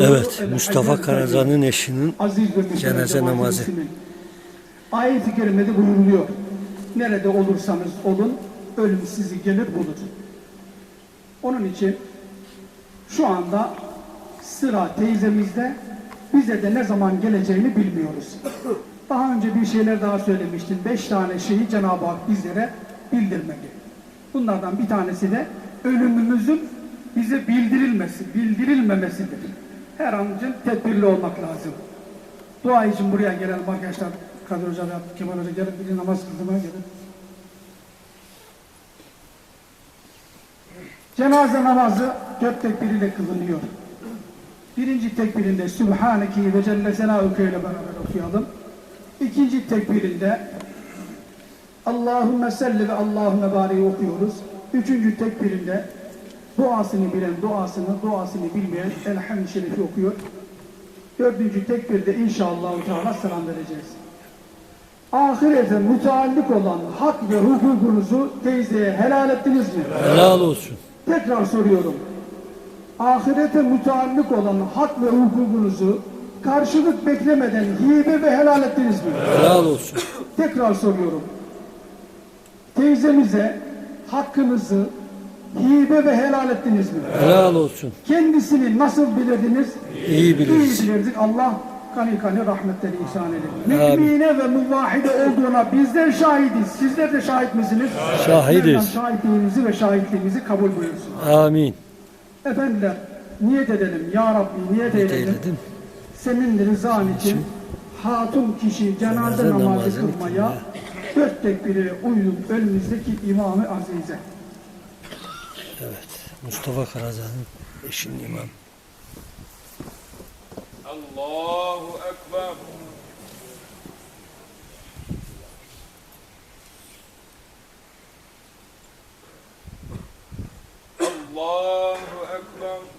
Evet, Mustafa Karazan'ın eşinin cenaze namazı. Ayet-i kerimede buyuruluyor. Nerede olursanız olun, ölüm sizi gelir bulur. Onun için şu anda sıra teyzemizde, bize de ne zaman geleceğini bilmiyoruz. Daha önce bir şeyler daha söylemiştim. Beş tane şeyi Cenab-ı Hak bizlere bildirmeli. Bunlardan bir tanesi de ölümümüzün bize bildirilmesi, bildirilmemesidir. Her an için tedbirli olmak lazım. Dua için buraya gelelim arkadaşlar. Kadir Hoca ve Kemal Hoca gelin bir namaz kıldırmaya gelin. Cenaze namazı dört tekbiriyle kılınıyor. Birinci tekbirinde Sübhaneki ve Celle Senâuke ile beraber okuyalım. İkinci tekbirinde Allahümme salli ve Allahümme bari okuyoruz. Üçüncü tekbirinde duasını bilen duasını, duasını bilmeyen Elhamd-i Şerif'i okuyor. Dördüncü tekbirde inşallah Teala selam vereceğiz. Ahirete müteallik olan hak ve hukukunuzu teyzeye helal ettiniz mi? helal olsun. Tekrar soruyorum. Ahirete müteallik olan hak ve hukukunuzu karşılık beklemeden hibe ve helal ettiniz mi? Helal olsun. Tekrar soruyorum. Teyzemize hakkınızı hibe ve helal ettiniz mi? Helal olsun. Kendisini nasıl bilirdiniz? İyi biliriz. İyi bilirdik. Allah kani kani rahmetleri ihsan edin. Amin. Mümine ve muvahhide olduğuna bizler şahidiz. Sizler de şahit misiniz? Şahidiz. Mevlam Şahitliğimizi ve şahitliğimizi kabul buyursun. Amin. Efendiler niyet edelim. Ya Rabbi niyet eyledim. eyledim. Senin rızan için hatun kişi cenaze namazı kılmaya dört tekbire uyup önümüzdeki İmam-ı Azize. Evet. Mustafa Karazan'ın eşinin imam. Allahu Ekber. Allahu Ekber.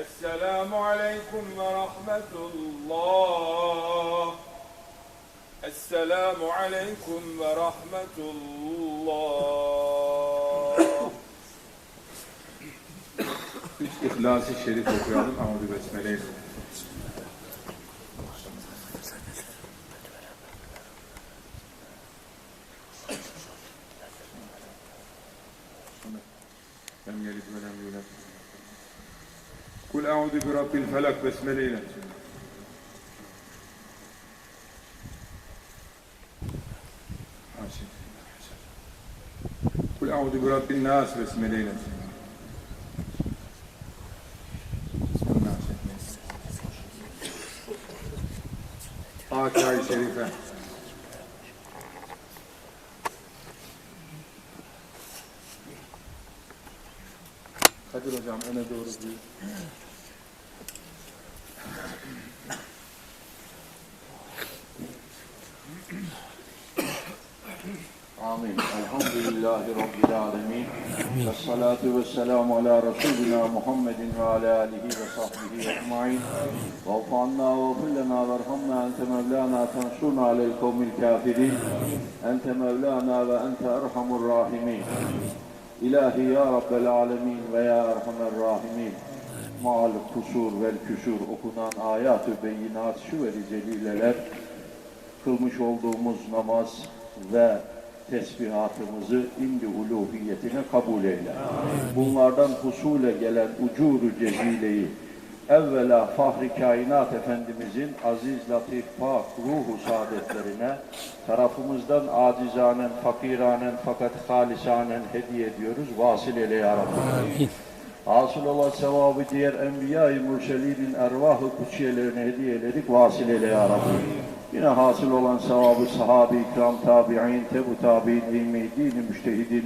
Esselamu Aleyküm ve Rahmetullah. Esselamu Aleyküm ve Rahmetullah. Üç İhlas-ı Şerif okuyalım. Ahmet Besmele ile. Lem yelid ve lem yulad. Kul eûzü bi rabbil felak besmele ile. Haşim. Kul eûzü bi rabbin nas besmele ile. Fatiha-i Şerife. Kadir hocam öne doğru bir. Amin. Elhamdülillahi Rabbil alemin. Ve salatu ve selamu ala Resulina Muhammedin ve ala alihi ve sahbihi ecmain. Ve ufanna ve fillena ve erhamna ente mevlana tensurna alel kavmil kafirin. Ente mevlana ve ente erhamur rahimin. İlahi ya Rabbel alemin ve ya erhamer rahimin. Mal kusur vel küsur okunan ayat-ı beyinat şu ve celileler kılmış olduğumuz namaz ve tesbihatımızı indi uluhiyetine kabul eyle. Bunlardan husule gelen ucuru cezileyi evvela Fahri Kainat Efendimizin aziz, latif, pak, ruhu saadetlerine tarafımızdan acizanen, fakiranen fakat halisanen hediye ediyoruz. Vasıl eyle ya Rabbi. Hasıl olan sevabı diğer enbiya-i mürselinin ervah-ı kutsiyelerine hediye ederek vasıl eyle ya Rabbi. Yine hasıl olan sevabı sahabe-i ikram, tabi'in, tebu tabi'in, ilmi, dini, müştehidin,